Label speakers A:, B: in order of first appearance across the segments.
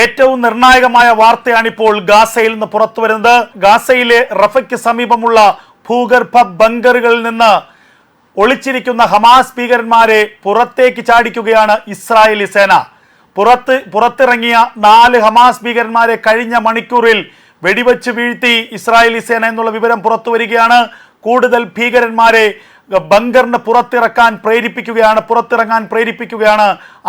A: ഏറ്റവും നിർണായകമായ വാർത്തയാണിപ്പോൾ ഗാസയിൽ നിന്ന് പുറത്തു വരുന്നത്. ഗാസയിലെ റഫയ്ക്ക് സമീപമുള്ള ഭൂഗർഭ ബങ്കറുകളിൽ നിന്ന് ഒളിച്ചിരിക്കുന്ന ഹമാസ് ഭീകരന്മാരെ പുറത്തേക്ക് ചാടിക്കുകയാണ് ഇസ്രായേലി സേന. പുറത്ത് പുറത്തിറങ്ങിയ നാല് ഹമാസ് ഭീകരന്മാരെ കഴിഞ്ഞ മണിക്കൂറിൽ വെടിവെച്ച് വീഴ്ത്തി ഇസ്രായേലി സേന എന്നുള്ള വിവരം പുറത്തു വരികയാണ്. കൂടുതൽ ഭീകരന്മാരെ ബങ്കറിന് പുറത്തിറക്കാൻ പ്രേരിപ്പിക്കുകയാണ് പുറത്തിറങ്ങാൻ പ്രേരിപ്പിക്കുകയാണ്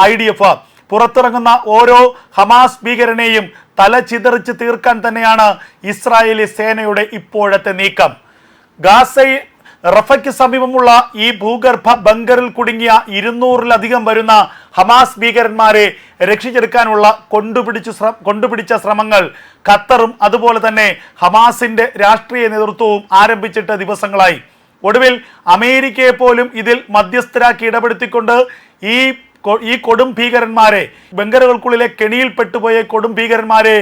A: ഐ ഡി എഫ്. പുറത്തിറങ്ങുന്ന ഓരോ ഹമാസ് ഭീകരനെയും തല ചിതറിച്ച് തീർക്കാൻ തന്നെയാണ് ഇസ്രായേലി സേനയുടെ ഇപ്പോഴത്തെ നീക്കം. ഗാസയിൽ റഫയ്ക്ക് സമീപമുള്ള ഈ ഭൂഗർഭ ബങ്കറിൽ കുടുങ്ങിയ ഇരുന്നൂറിലധികം വരുന്ന ഹമാസ് ഭീകരന്മാരെ രക്ഷിച്ചെടുക്കാനുള്ള കൊണ്ടുപിടിച്ചു കൊണ്ടുപിടിച്ച ശ്രമങ്ങൾ ഖത്തറും അതുപോലെ തന്നെ ഹമാസിന്റെ രാഷ്ട്രീയ നേതൃത്വവും ആരംഭിച്ചിട്ട് ദിവസങ്ങളായി. ഒടുവിൽ അമേരിക്കയെ പോലും ഇതിൽ മധ്യസ്ഥരാക്കി ഇടപെടുത്തിക്കൊണ്ട് ഈ ഈ കൊടും ഭീകരന്മാരെ ബങ്കറുകൾക്കുള്ളിലെ കെണിയിൽ പെട്ടുപോയ കൊടും ഭീകരന്മാരെ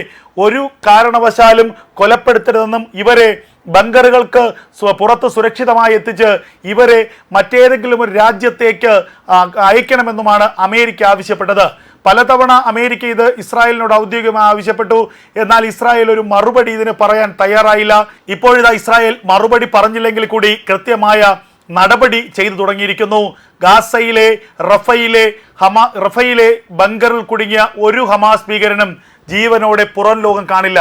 A: ഒരു കാരണവശാലും കൊലപ്പെടുത്തരുതെന്നും ഇവരെ ബങ്കറുകൾക്ക് പുറത്ത് സുരക്ഷിതമായി എത്തിച്ച് ഇവരെ മറ്റേതെങ്കിലും ഒരു രാജ്യത്തേക്ക് അയക്കണമെന്നുമാണ് അമേരിക്ക ആവശ്യപ്പെട്ടത്. പലതവണ അമേരിക്ക ഇത് ഇസ്രായേലിനോട് ഔദ്യോഗികമായി ആവശ്യപ്പെട്ടു. എന്നാൽ ഇസ്രായേൽ ഒരു മറുപടി ഇതിന് പറയാൻ തയ്യാറായില്ല. ഇപ്പോഴിതാ ഇസ്രായേൽ മറുപടി പറഞ്ഞില്ലെങ്കിൽ കൂടി കൃത്യമായ നടപടി ചെയ്തു തുടങ്ങിയിരിക്കുന്നു. ഗാസയിലെ റഫയിലെ ഹമാ റഫയിലെ ബങ്കറിൽ കുടുങ്ങിയ ഒരു ഹമാസ് ഭീകരനും ജീവനോടെ പുറം ലോകം കാണില്ല.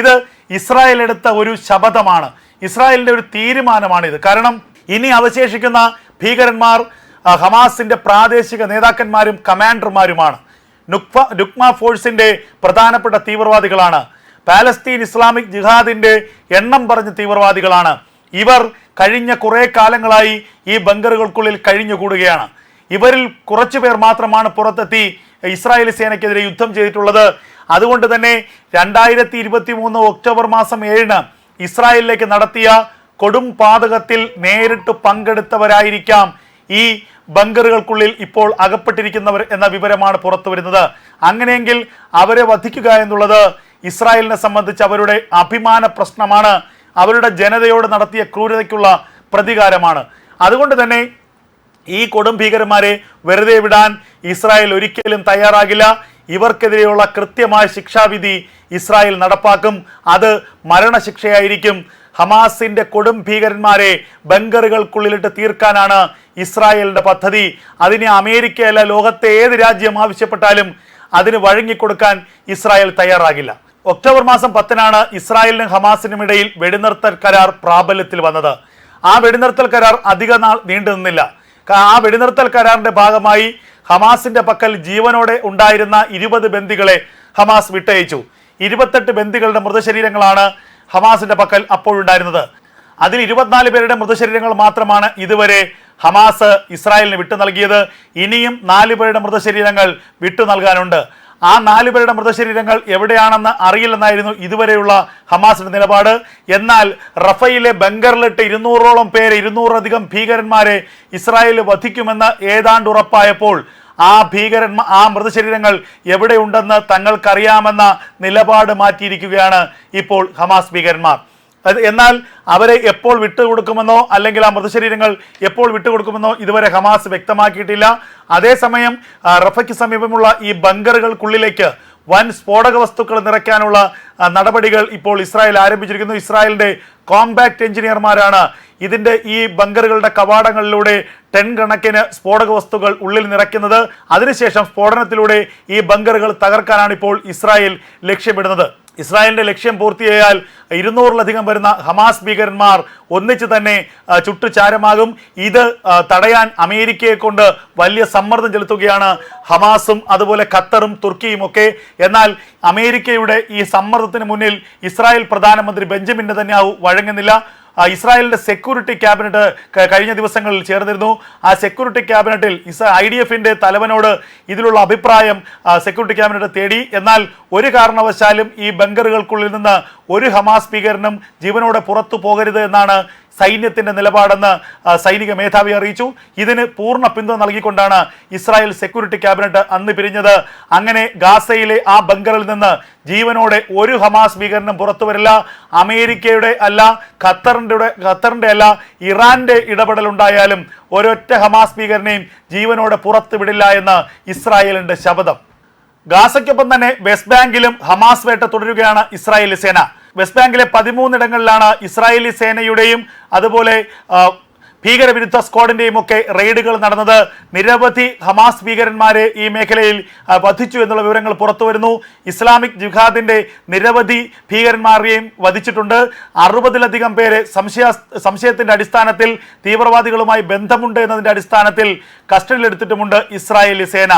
A: ഇത് ഇസ്രായേൽ എടുത്ത ഒരു ശപഥമാണ്. ഇസ്രായേലിന്റെ ഒരു തീരുമാനമാണിത്. കാരണം ഇനി അവശേഷിക്കുന്ന ഭീകരന്മാർ ഹമാസിന്റെ പ്രാദേശിക നേതാക്കന്മാരും കമാൻഡർമാരുമാണ്. നുക്ഫ നുക്മ ഫോഴ്സിന്റെ പ്രധാനപ്പെട്ട തീവ്രവാദികളാണ്. പാലസ്തീൻ ഇസ്ലാമിക് ജിഹാദിന്റെ എണ്ണം പറഞ്ഞ തീവ്രവാദികളാണ്. ഇവർ കഴിഞ്ഞ കുറേ കാലങ്ങളായി ഈ ബങ്കറുകൾക്കുള്ളിൽ കഴിഞ്ഞുകൂടുകയാണ്. ഇവരിൽ കുറച്ചു പേർ മാത്രമാണ് പുറത്തെത്തി ഇസ്രായേൽ സേനയ്ക്കെതിരെ യുദ്ധം ചെയ്തിട്ടുള്ളത്. അതുകൊണ്ട് തന്നെ രണ്ടായിരത്തി ഇരുപത്തി മൂന്ന് ഒക്ടോബർ മാസം ഏഴിന് ഇസ്രായേലിലേക്ക് നടത്തിയ കൊടും പാതകത്തിൽ നേരിട്ട് പങ്കെടുത്തവരായിരിക്കാം ഈ ബങ്കറുകൾക്കുള്ളിൽ ഇപ്പോൾ അകപ്പെട്ടിരിക്കുന്നവർ എന്ന വിവരമാണ് പുറത്തു വരുന്നത്. അങ്ങനെയെങ്കിൽ അവരെ വധിക്കുക എന്നുള്ളത് ഇസ്രായേലിനെ സംബന്ധിച്ച് അവരുടെ അഭിമാന പ്രശ്നമാണ്. അവരുടെ ജനതയോട് നടത്തിയ ക്രൂരതയ്ക്കുള്ള പ്രതികാരമാണ്. അതുകൊണ്ട് തന്നെ ഈ കൊടും ഭീകരന്മാരെ വെറുതെ വിടാൻ ഇസ്രായേൽ ഒരിക്കലും തയ്യാറാകില്ല. ഇവർക്കെതിരെയുള്ള കൃത്യമായ ശിക്ഷാവിധി ഇസ്രായേൽ നടപ്പാക്കും. അത് മരണശിക്ഷയായിരിക്കും. ഹമാസിന്റെ കൊടും ഭീകരന്മാരെ ബങ്കറുകൾക്കുള്ളിലിട്ട് തീർക്കാനാണ് ഇസ്രായേലിന്റെ പദ്ധതി. അതിനെ അമേരിക്കയല്ല ലോകത്തെ ഏത് രാജ്യം ആവശ്യപ്പെട്ടാലും അതിന് വഴങ്ങിക്കൊടുക്കാൻ ഇസ്രായേൽ തയ്യാറാകില്ല. ഒക്ടോബർ മാസം പത്തിനാണ് ഇസ്രായേലിനും ഹമാസിനും ഇടയിൽ വെടിനിർത്തൽ കരാർ പ്രാബല്യത്തിൽ വന്നത്. ആ വെടിനിർത്തൽ കരാർ അധിക നാൾ നീണ്ടു നിന്നില്ല. ആ വെടിനിർത്തൽ കരാറിന്റെ ഭാഗമായി ഹമാസിന്റെ പക്കൽ ജീവനോടെ ഉണ്ടായിരുന്ന ഇരുപത് ബന്ദികളെ ഹമാസ് വിട്ടയച്ചു. ഇരുപത്തെട്ട് ബന്ദികളുടെ മൃതശരീരങ്ങളാണ് ഹമാസിന്റെ പക്കൽ അപ്പോഴുണ്ടായിരുന്നത്. അതിൽ ഇരുപത്തിനാല് പേരുടെ മൃതശരീരങ്ങൾ മാത്രമാണ് ഇതുവരെ ഹമാസ് ഇസ്രായേലിന് വിട്ടു നൽകിയത്. ഇനിയും നാല് പേരുടെ മൃതശരീരങ്ങൾ വിട്ടു നൽകാനുണ്ട്. ആ നാല് പേരുടെ മൃതശരീരങ്ങൾ എവിടെയാണെന്ന് അറിയില്ലെന്നായിരുന്നു ഇതുവരെയുള്ള ഹമാസിന്റെ നിലപാട്. എന്നാൽ റഫയിലെ ബംഗറിലിട്ട് ഇരുന്നൂറോളം പേരെ ഇരുന്നൂറധികം ഭീകരന്മാരെ ഇസ്രായേൽ വധിക്കുമെന്ന് ഏതാണ്ട് ഉറപ്പായപ്പോൾ ആ ഭീകരൻ ആ മൃതശരീരങ്ങൾ എവിടെയുണ്ടെന്ന് തങ്ങൾക്കറിയാമെന്ന നിലപാട് മാറ്റിയിരിക്കുകയാണ് ഇപ്പോൾ ഹമാസ് ഭീകരന്മാർ. എന്നാൽ അവരെ എപ്പോൾ വിട്ടുകൊടുക്കുമെന്നോ അല്ലെങ്കിൽ ആ മൃതശരീരങ്ങൾ എപ്പോൾ വിട്ടുകൊടുക്കുമെന്നോ ഇതുവരെ ഹമാസ് വ്യക്തമാക്കിയിട്ടില്ല. അതേസമയം റഫയ്ക്ക് സമീപമുള്ള ഈ ബങ്കറുകൾക്കുള്ളിലേക്ക് വൻ സ്ഫോടക വസ്തുക്കൾ നിറയ്ക്കാനുള്ള നടപടികൾ ഇപ്പോൾ ഇസ്രായേൽ ആരംഭിച്ചിരിക്കുന്നു. ഇസ്രായേലിന്റെ കോമ്പാക്ട് എഞ്ചിനീയർമാരാണ് ഇതിന്റെ ഈ ബങ്കറുകളുടെ കവാടങ്ങളിലൂടെ ടെൻ കണക്കിന് സ്ഫോടക വസ്തുക്കൾ ഉള്ളിൽ നിറയ്ക്കുന്നത്. അതിനുശേഷം സ്ഫോടനത്തിലൂടെ ഈ ബങ്കറുകൾ തകർക്കാനാണ് ഇപ്പോൾ ഇസ്രായേൽ ലക്ഷ്യമിടുന്നത്. ഇസ്രായേലിന്റെ ലക്ഷ്യം പൂർത്തിയായാൽ ഇരുന്നൂറിലധികം വരുന്ന ഹമാസ് ഭീകരന്മാർ ഒന്നിച്ച് തന്നെ ചുട്ടുചാരമാകും. ഇത് തടയാൻ അമേരിക്കയെ കൊണ്ട് വലിയ സമ്മർദ്ദം ചെലുത്തുകയാണ് ഹമാസും അതുപോലെ ഖത്തറും തുർക്കിയും ഒക്കെ. എന്നാൽ അമേരിക്കയുടെ ഈ സമ്മർദ്ദത്തിന് മുന്നിൽ ഇസ്രായേൽ പ്രധാനമന്ത്രി ബെഞ്ചമിൻ നെതന്യാഹു വഴങ്ങുന്നില്ല. ഇസ്രായേലിന്റെ സെക്യൂരിറ്റി ക്യാബിനറ്റ് കഴിഞ്ഞ ദിവസങ്ങളിൽ ചേർന്നിരുന്നു. ആ സെക്യൂരിറ്റി ക്യാബിനറ്റിൽ ഇസ് ഐ ഡി എഫിന്റെ തലവനോട് ഇതിലുള്ള അഭിപ്രായം സെക്യൂരിറ്റി ക്യാബിനറ്റ് തേടി. എന്നാൽ ഒരു കാരണവശാലും ഈ ബങ്കറുകൾക്കുള്ളിൽ നിന്ന് ഒരു ഹമാസ് ഭീകരനും ജീവനോടെ പുറത്തു പോകരുത് എന്നാണ് സൈന്യത്തിന്റെ നിലപാടെന്ന് സൈനിക മേധാവി അറിയിച്ചു. ഇതിന് പൂർണ പിന്തുണ നൽകിക്കൊണ്ടാണ് ഇസ്രായേൽ സെക്യൂരിറ്റി ക്യാബിനറ്റ് അന്ന് പിരിഞ്ഞത്. അങ്ങനെ ഗാസയിലെ ആ ബങ്കറിൽ നിന്ന് ജീവനോടെ ഒരു ഹമാസ് ഭീകരനും പുറത്തു വരില്ല. അമേരിക്കയുടെ അല്ല ഖത്തറിന്റെ ഖത്തറിന്റെ അല്ല ഇറാന്റെ ഇടപെടൽ ഉണ്ടായാലും ഒരൊറ്റ ഹമാസ് ഭീകരനെയും ജീവനോടെ പുറത്തു വിടില്ല എന്ന് ഇസ്രായേലിന്റെ ശപഥം. ഗാസയ്ക്കൊപ്പം തന്നെ വെസ്റ്റ് ബാങ്കിലും ഹമാസ് വേട്ട തുടരുകയാണ് ഇസ്രായേലി സേന. വെസ്റ്റ് ബാങ്കിലെ പതിമൂന്നിടങ്ങളിലാണ് ഇസ്രായേലി സേനയുടെയും അതുപോലെ ഭീകരവിരുദ്ധ സ്ക്വാഡിന്റെയും ഒക്കെ റെയ്ഡുകൾ നടന്നത്. നിരവധി ഹമാസ് ഭീകരന്മാരെ ഈ മേഖലയിൽ വധിച്ചു എന്നുള്ള വിവരങ്ങൾ പുറത്തു വരുന്നു. ഇസ്ലാമിക് ജിഹാദിന്റെ നിരവധി ഭീകരന്മാരെയും വധിച്ചിട്ടുണ്ട്. അറുപതിലധികം പേരെ സംശയ സംശയത്തിന്റെ അടിസ്ഥാനത്തിൽ തീവ്രവാദികളുമായി ബന്ധമുണ്ട് എന്നതിന്റെ അടിസ്ഥാനത്തിൽ കസ്റ്റഡിയിലെടുത്തിട്ടുമുണ്ട് ഇസ്രായേലി സേന.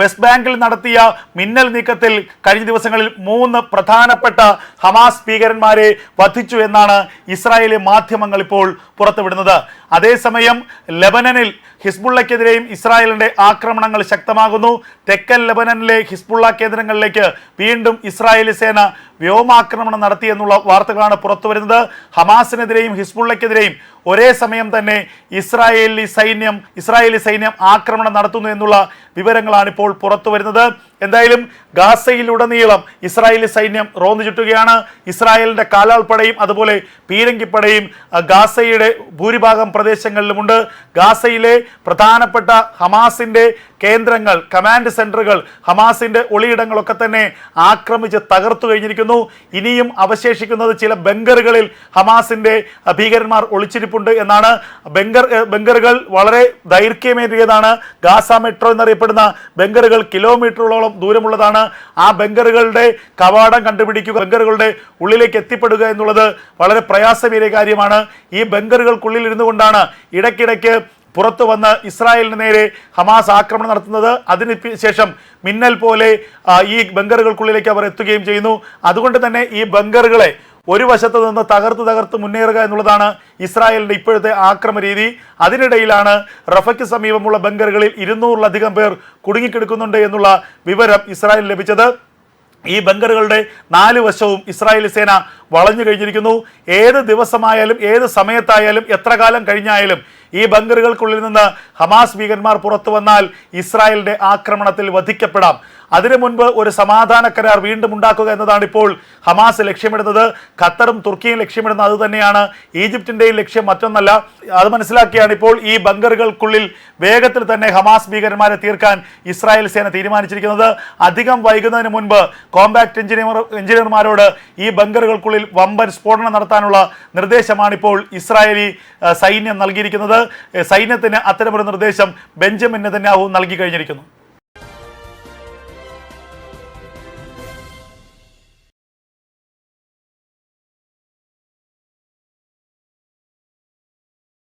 A: വെസ്റ്റ് ബാങ്കിൽ നടത്തിയ മിന്നൽ നീക്കത്തിൽ കഴിഞ്ഞ ദിവസങ്ങളിൽ മൂന്ന് പ്രധാനപ്പെട്ട ഹമാസ് ഭീകരന്മാരെ വധിച്ചു എന്നാണ് ഇസ്രായേലി മാധ്യമങ്ങൾ ഇപ്പോൾ പുറത്തുവിടുന്നത്. അതേസമയം ലെബനനിൽ ഹിസ്ബുള്ളക്കെതിരെയും ഇസ്രായേലിന്റെ ആക്രമണങ്ങൾ ശക്തമാകുന്നു. തെക്കൻ ലബനനിലെ ഹിസ്ബുള്ള കേന്ദ്രങ്ങളിലേക്ക് വീണ്ടും ഇസ്രായേലി സേന വ്യോമാക്രമണം നടത്തിയെന്നുള്ള വാർത്തകളാണ് പുറത്തുവരുന്നത്. ഹമാസിനെതിരെയും ഹിസ്ബുള്ളക്കെതിരെയും ഒരേ സമയം തന്നെ ഇസ്രായേലി സൈന്യം ഇസ്രായേലി സൈന്യം ആക്രമണം നടത്തുന്നു എന്നുള്ള വിവരങ്ങളാണ് ഇപ്പോൾ പുറത്തു വരുന്നത് എന്തായാലും ഗാസയിലുടനീളം ഇസ്രായേലി സൈന്യം റോന്നു ചുറ്റുകയാണ്. ഇസ്രായേലിന്റെ കാലാൾപ്പടയും അതുപോലെ പീരങ്കിപ്പടയും ഗാസയുടെ ഭൂരിഭാഗം പ്രദേശങ്ങളിലുമുണ്ട്. ഗാസയിലെ പ്രധാനപ്പെട്ട ഹമാസിന്റെ കേന്ദ്രങ്ങൾ കമാൻഡ് സെന്ററുകൾ ഹമാസിന്റെ ഒളിയിടങ്ങളൊക്കെ തന്നെ ആക്രമിച്ച് തകർത്തു കഴിഞ്ഞിരിക്കുന്നു. ഇനിയും അവശേഷിക്കുന്നത് ചില ബങ്കറുകളിൽ ഹമാസിന്റെ ഭീകരന്മാർ ഒളിച്ചിരിപ്പുണ്ട് എന്നാണ്. ബങ്കർ ബങ്കറുകൾ വളരെ ദൈർഘ്യമേറിയതാണ്. ഗാസ മെട്രോ എന്നറിയപ്പെടുന്ന ബങ്കറുകൾ കിലോമീറ്ററുകളോളം ദൂരമുള്ളതാണ്. ആ ബങ്കറുകളുടെ കവാടം കണ്ടുപിടിക്കുക ബങ്കറുകളുടെ ഉള്ളിലേക്ക് എത്തിപ്പെടുക എന്നുള്ളത് വളരെ പ്രയാസമേറിയ കാര്യമാണ്. ഈ ബങ്കറുകൾക്കുള്ളിൽ ഇരുന്നു കൊണ്ടാണ് ഇടയ്ക്കിടയ്ക്ക് പുറത്തു വന്ന് ഇസ്രായേലിന് നേരെ ഹമാസ് ആക്രമണം നടത്തുന്നത്. അതിന് ശേഷം മിന്നൽ പോലെ ഈ ബങ്കറുകൾക്കുള്ളിലേക്ക് അവർ എത്തുകയും ചെയ്യുന്നു. അതുകൊണ്ട് തന്നെ ഈ ബങ്കറുകളെ ഒരു വശത്ത് നിന്ന് തകർത്ത് തകർത്ത് മുന്നേറുക എന്നുള്ളതാണ് ഇസ്രായേലിന്റെ ഇപ്പോഴത്തെ ആക്രമ രീതി. അതിനിടയിലാണ് റഫയ്ക്ക് സമീപമുള്ള ബങ്കറുകളിൽ ഇരുന്നൂറിലധികം പേർ കുടുങ്ങിക്കിടക്കുന്നുണ്ട് എന്നുള്ള വിവരം ഇസ്രായേൽ ലഭിച്ചത്. ഈ ബങ്കറുകളുടെ നാല് വശവും ഇസ്രായേൽ സേന വളഞ്ഞു കഴിഞ്ഞിരിക്കുന്നു. ഏത് ദിവസമായാലും ഏത് സമയത്തായാലും എത്ര കാലം കഴിഞ്ഞായാലും ഈ ബങ്കറുകൾക്കുള്ളിൽ നിന്ന് ഹമാസ് ഭീകരന്മാർ പുറത്തു വന്നാൽ ഇസ്രായേലിന്റെ ആക്രമണത്തിൽ വധിക്കപ്പെടാം. അതിനു മുൻപ് ഒരു സമാധാന കരാർ വീണ്ടും ഉണ്ടാക്കുക എന്നതാണ് ഇപ്പോൾ ഹമാസ് ലക്ഷ്യമിടുന്നത്. ഖത്തറും തുർക്കിയും ലക്ഷ്യമിടുന്നത് അത് തന്നെയാണ്. ഈജിപ്തിന്റെയും ലക്ഷ്യം മറ്റൊന്നല്ല. അത് മനസ്സിലാക്കിയാണ് ഇപ്പോൾ ഈ ബങ്കറുകൾക്കുള്ളിൽ വേഗത്തിൽ തന്നെ ഹമാസ് ഭീകരന്മാരെ തീർക്കാൻ ഇസ്രായേൽ സേന തീരുമാനിച്ചിരിക്കുന്നത്. അധികം വൈകുന്നതിന് മുൻപ് കോമ്പാക്ട് എഞ്ചിനീയർ എഞ്ചിനീയർമാരോട് ഈ ബങ്കറുകൾക്കുള്ളിൽ വമ്പൻ സ്ഫോടനം നടത്താനുള്ള നിർദ്ദേശമാണ് ഇപ്പോൾ ഇസ്രായേലി സൈന്യം നൽകിയിരിക്കുന്നത്. സൈന്യത്തിന് അത്തരമൊരു നിർദ്ദേശം ബെഞ്ചമിൻ നെതന്യാഹു നൽകി കഴിഞ്ഞിരിക്കുന്നു.